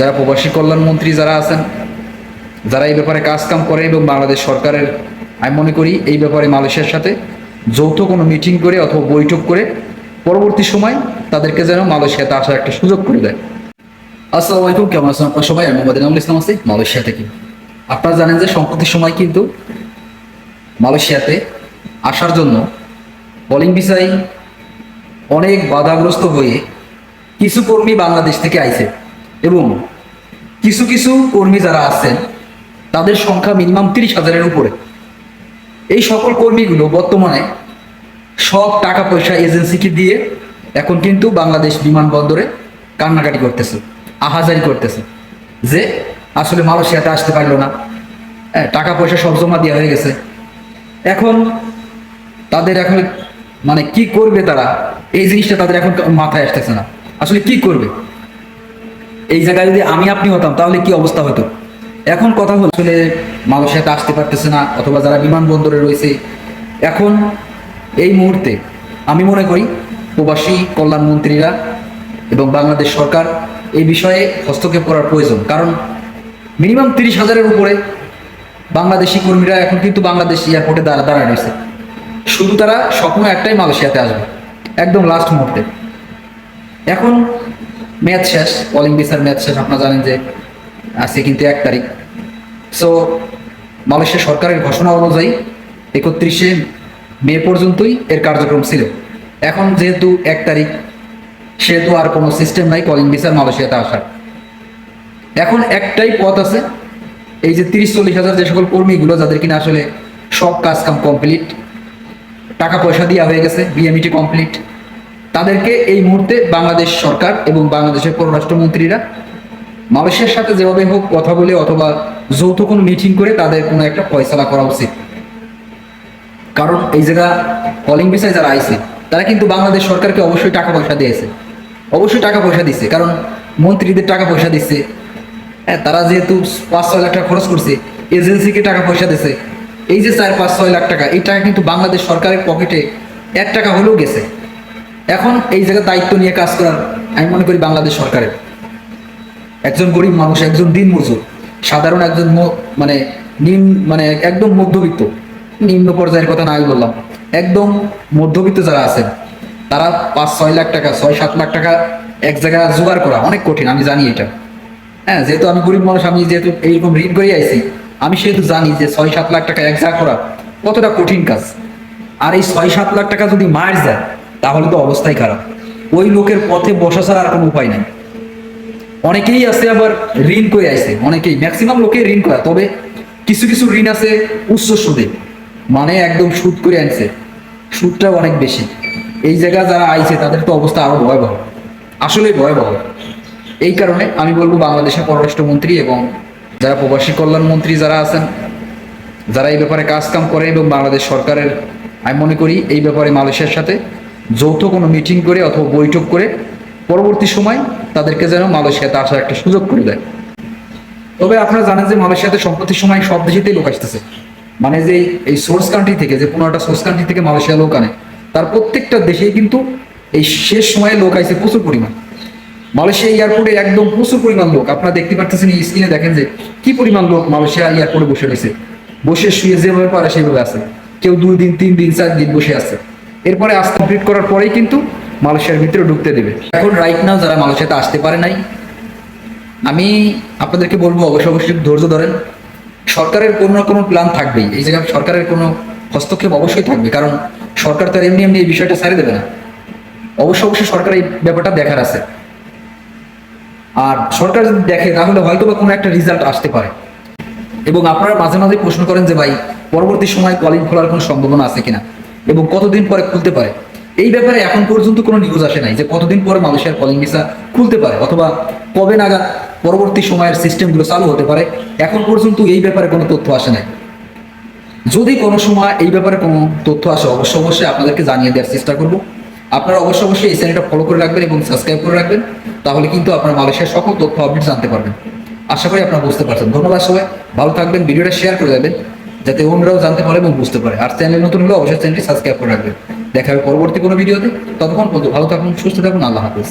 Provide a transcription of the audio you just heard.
যারা প্রবাসী কল্যাণ মন্ত্রী যারা আছেন, যারা এই ব্যাপারে কাজ কাম করে এবং বাংলাদেশ সরকারের, আমি মনে করি এই ব্যাপারে মালয়েশিয়ার সাথে যৌথ কোনো মিটিং করে অথবা বৈঠক করে পরবর্তী সময় তাদেরকে যেন মালয়েশিয়াতে আসার একটা সুযোগ করে দেয়। আসসালামু আলাইকুম, কেমন আছেন আপনার সবাই? আমি মোহাম্মদ ইনামুল ইসলাম আছি মালয়েশিয়া থেকে। আপনারা জানেন যে সম্প্রতি সময় কিন্তু মালয়েশিয়াতে আসার জন্য বলিং ভিসায় অনেক বাধাগ্রস্ত হয়ে কিছু কর্মী বাংলাদেশ থেকে আইছে। এবং কিছু কিছু কর্মী যারা আছেন তাদের সংখ্যা মিনিমাম তিরিশ হাজারের উপরে। এই সকল কর্মীগুলো বর্তমানে সব টাকা পয়সা এজেন্সিকে দিয়ে এখন কিন্তু বাংলাদেশ বিমানবন্দরে কান্নাকাটি করতেছে আহাজারি করতেছে যে আসলে মালয়েশিয়াতে আসতে পারল না। হ্যাঁ, টাকা পয়সা সব জমা দেওয়া হয়ে গেছে। এখন তাদের এখন মানে কি করবে তারা? এই জিনিসটা তাদের এখন মাথায় আসতেছে না। আসলে কি করবে? এই জায়গায় যদি আমি আপনি হতাম, তাহলে কি অবস্থা হতো? এখন কথা হলো আসলে মালয়েশিয়াতে আসতে পারতেছে না, অথবা যারা বিমানবন্দরে রয়েছে। এখন এই মুহূর্তে আমি মনে করি প্রবাসী কল্যাণ মন্ত্রীরা এবং বাংলাদেশ সরকার এই বিষয়ে হস্তক্ষেপ করার প্রয়োজন। কারণ মিনিমাম তিরিশ হাজারের উপরে বাংলাদেশি কর্মীরা এখন কিন্তু বাংলাদেশ এয়ারপোর্টে দাঁড়া দাঁড়ায় রয়েছে। শুধু তারা স্বপ্ন একটাই মালয়েশিয়াতে আসবে, একদম লাস্ট মুহূর্তে। এখন ম্যাচ শেষ অলিং ভিসার ম্যাচ শেষ, আপনারা জানেন যে আজকে কিন্তু এক তারিখ। সো মালয়েশিয়া সরকারের ঘোষণা অনুযায়ী একত্রিশে মে পর্যন্তই এর কার্যক্রম ছিল। এখন যেহেতু এক তারিখ, সেহেতু আর কোনো সিস্টেম নাই কলিং ভিসার মালয়েশিয়াতে আসার। এখন একটাই পথ আছে, এই যে তিরিশ চল্লিশ হাজার যে সকল কর্মীগুলো যাদের কিনা আসলে সব কাজ কাম কমপ্লিট টাকা পয়সা দেওয়া হয়ে গেছে বিএমইটি কমপ্লিট তাদেরকে এই মুহূর্তে বাংলাদেশ সরকার এবং বাংলাদেশের পররাষ্ট্রমন্ত্রীরা মালয়েশিয়ার সাথে যেভাবে হোক কথা বলে অথবা যৌথ কোনো মিটিং করে তাদের কোনো একটা ফয়সলা করা উচিত। কারণ এই জায়গা কলিং বিষয়ে যারা আইছে, তারা কিন্তু বাংলাদেশ সরকারকে অবশ্যই টাকা পয়সা দিয়েছে। অবশ্যই টাকা পয়সা দিচ্ছে কারণ মন্ত্রীদের টাকা পয়সা দিচ্ছে হ্যাঁ তারা যেহেতু পাঁচ ছয় লাখ টাকা খরচ করছে, এজেন্সিকে টাকা পয়সা দিছে। এই যে চার পাঁচ ছয় লাখ টাকা, এই টাকা কিন্তু বাংলাদেশ সরকারের পকেটে এক টাকা হলেও গেছে। এখন এই জায়গায় দায়িত্ব নিয়ে কাজ করার, আমি মনে করি বাংলাদেশ সরকারের। একজন গরিব মানুষ, একজন দিন মজুর, সাধারণ একজন মানে নিম মানে একদম মধ্যবিত্ত, নিম্ন পর্যায়ের কথা নাই বললাম, একদম মধ্যবিত্ত যারা আছেন, তারা পাঁচ, ছয় লাখ টাকা, ছয়, সাত লাখ টাকা এক জায়গায় জোগাড় করা অনেক কঠিন, আমি জানি এটা। হ্যাঁ যেহেতু আমি গরিব মানুষ, আমি যেহেতু এইরকম ঋণ করে আইছি, আমি সেহেতু জানি যে ছয়, সাত লাখ টাকা এক জায়গা করা কতটা কঠিন কাজ। আর এই ছয়, সাত লাখ টাকা যদি মার যায় তাহলে তো অবস্থাই খারাপ। ওই লোকের পথে বসা ছাড়া আর কোনো উপায় নাই। অনেকেই আছে আবার ঋণ করে আইছে। অনেকেই ম্যাক্সিমাম লোকে ঋণ করে তবে কিছু কিছু ঋণ আছে উচ্চ সুদে। মানে একদম সুদ করে আনছে। সুদটাও অনেক বেশি। এই জায়গা যারা আইছে, তাদের তো অবস্থা আরও ভয়াবহ। আসলে ভয়াবহ। এই কারণে আমি বলব বাংলাদেশের পররাষ্ট্রমন্ত্রী এবং যারা প্রবাসী কল্যাণ মন্ত্রী যারা আছেন, যারা এই ব্যাপারে কাজ কাম করে এবং বাংলাদেশ সরকারের, আমি মনে করি এই ব্যাপারে মালয়েশিয়ার সাথে যৌথ কোনো মিটিং করে অথবা বৈঠক করে পরবর্তী সময় তাদেরকে যেন মালয়েশিয়াতে আসার একটা সুযোগ করে দেয়। তবে আপনারা জানেন যে মালয়েশিয়াতে সম্প্রতি সময় সব দেশেতেই লোক আসতেছে। মানে যে এই সোর্স কান্ট্রি থেকে, যে পনেরোটা সোর্স কান্ট্রি থেকে মালয়েশিয়া লোক আনে, তার প্রত্যেকটা দেশেই কিন্তু এই শেষ সময়ে লোক আইছে প্রচুর পরিমাণ। মালয়েশিয়া এয়ারপোর্টে একদম প্রচুর পরিমাণ লোক। আপনারা দেখতে পাচ্ছেন এই স্ক্রিনে দেখেন যে কি পরিমাণ লোক মালয়েশিয়া এয়ারপোর্টে বসে রয়েছে। বসে শুয়ে যেভাবে পারে সেভাবে আছে। কেউ দুই দিন, তিন দিন, চার দিন বসে আছে। এরপরে আজ কমপ্লিট করার পরেই কিন্তু মালয়েশিয়ার ভিতরে ঢুকতে দেবে। এখন রাইট নাও যারা মালয়েশিয়াতে আসতে পারে নাই, আমি আপনাদেরকে বলব অবশ্যই অবশ্যই ধৈর্য ধরেন। সরকারের কোনো না কোনো প্ল্যান থাকবেই। এই জায়গায় সরকারের কোনো হস্তক্ষেপ অবশ্যই থাকবে, কারণ সরকার তার এমনি এমনি এই বিষয়টা ছাড়ে দেবে না। অবশ্য অবশ্যই সরকার এই ব্যাপারটা দেখার আছে। আর সরকার যদি দেখে তাহলে হয়তো বা কোনো একটা রেজাল্ট আসতে পারে। এবং আপনারা মাঝে মাঝে প্রশ্ন করেন যে, ভাই, পরবর্তী সময় কলিং খোলার কোনো সম্ভাবনা আছে কিনা? এবং কতদিন পরে খুলতে পারে। এই ব্যাপারে এখন পর্যন্ত কোনো নিউজ আসে নাই যে কতদিন পরে মালয়েশিয়ার কলিং ভিসা খুলতে পারে অথবা কবে নাগাদ পরবর্তী সময়ের সিস্টেমগুলো চালু হতে পারে। এখন পর্যন্ত এই ব্যাপারে কোনো তথ্য আসে নাই। যদি কোনো সময় এই ব্যাপারে কোনো তথ্য আসে, অবশ্যই অবশ্যই আপনাদেরকে জানিয়ে দেওয়ার চেষ্টা করব। আপনারা অবশ্যই অবশ্যই এই চ্যানেলটা ফলো করে রাখবেন এবং সাবস্ক্রাইব করে রাখবেন, তাহলে কিন্তু আপনারা মালয়েশিয়ার সকল তথ্য আপডেট জানতে পারবেন। আশা করি আপনারা বুঝতে পারছেন। ধন্যবাদ সবাই। ভালো থাকবেন, ভিডিওটা শেয়ার করে দেবেন। যাতে অন্যরাও জানতে পারে এবং বুঝতে পারে। আর চ্যানেল নতুন হলে অবশ্যই চ্যানেলটি সাবস্ক্রাইব করে রাখবেন। দেখা হবে পরবর্তী কোনো ভিডিওতে ততক্ষণ পর্যন্ত ভালো থাকুন, সুস্থ থাকুন, আল্লাহ হাফিজ।